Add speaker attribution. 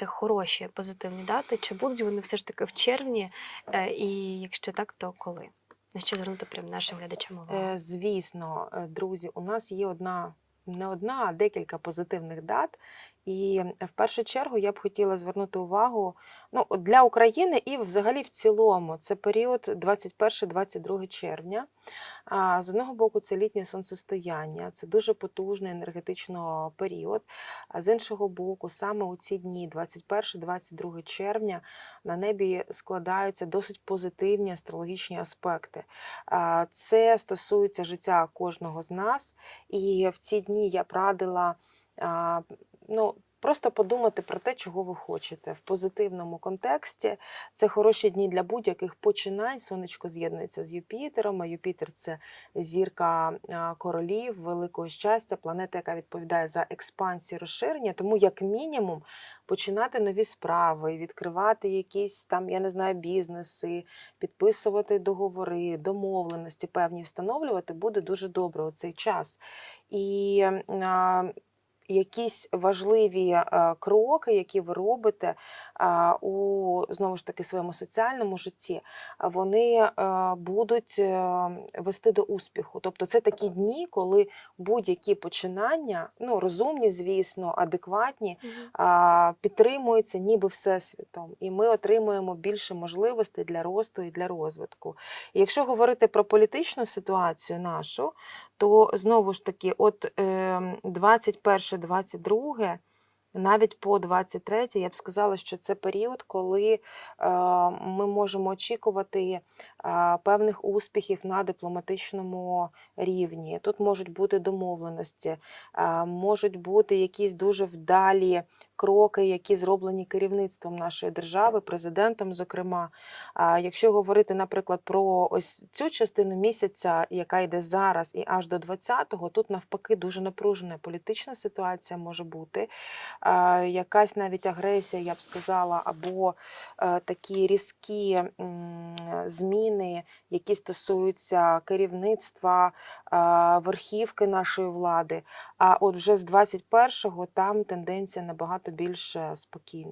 Speaker 1: вибрати хороші позитивні дати? Чи будуть вони все ж таки в червні? Е, І якщо так, то коли? На що звернути прям нашим глядачам увагу?
Speaker 2: Е, Звісно, е, друзі, у нас є одна, не одна, а декілька позитивних дат. І в першу чергу я б хотіла звернути увагу ну, для України і взагалі в цілому. Це період 21-22 червня. З одного боку, це літнє сонцестояння, це дуже потужний енергетично період. А з іншого боку, саме у ці дні, 21-22 червня, на небі складаються досить позитивні астрологічні аспекти. Це стосується життя кожного з нас. І в ці дні я б радила ну, просто подумати про те, чого ви хочете в позитивному контексті. Це хороші дні для будь-яких починань. Сонечко з'єднується з Юпітером, а Юпітер це зірка королів, великого щастя, планета, яка відповідає за експансію, розширення. Тому, як мінімум, починати нові справи, відкривати якісь там, я не знаю, бізнеси, підписувати договори, домовленості певні встановлювати буде дуже добре у цей час. І якісь важливі е, кроки, які ви робите у знову ж таки своєму соціальному житті, вони е, будуть е, вести до успіху. Тобто це такі дні, коли будь-які починання, ну розумні, звісно, адекватні, підтримуються ніби всесвітом, і ми отримуємо більше можливостей для росту і для розвитку. І якщо говорити про політичну ситуацію нашу, то знову ж таки, от е, 21-22, навіть по 23, я б сказала, що це період, коли е, ми можемо очікувати е, певних успіхів на дипломатичному рівні. Тут можуть бути домовленості, е, можуть бути якісь дуже вдалі кроки, які зроблені керівництвом нашої держави, президентом, зокрема. А Якщо говорити, наприклад, про ось цю частину місяця, яка йде зараз і аж до 20-го, тут навпаки дуже напружена політична ситуація може бути. Якась навіть агресія, я б сказала, або е, такі різкі зміни, які стосуються керівництва, верхівки нашої влади. А от вже з 21-го там тенденція набагато більш спокійно.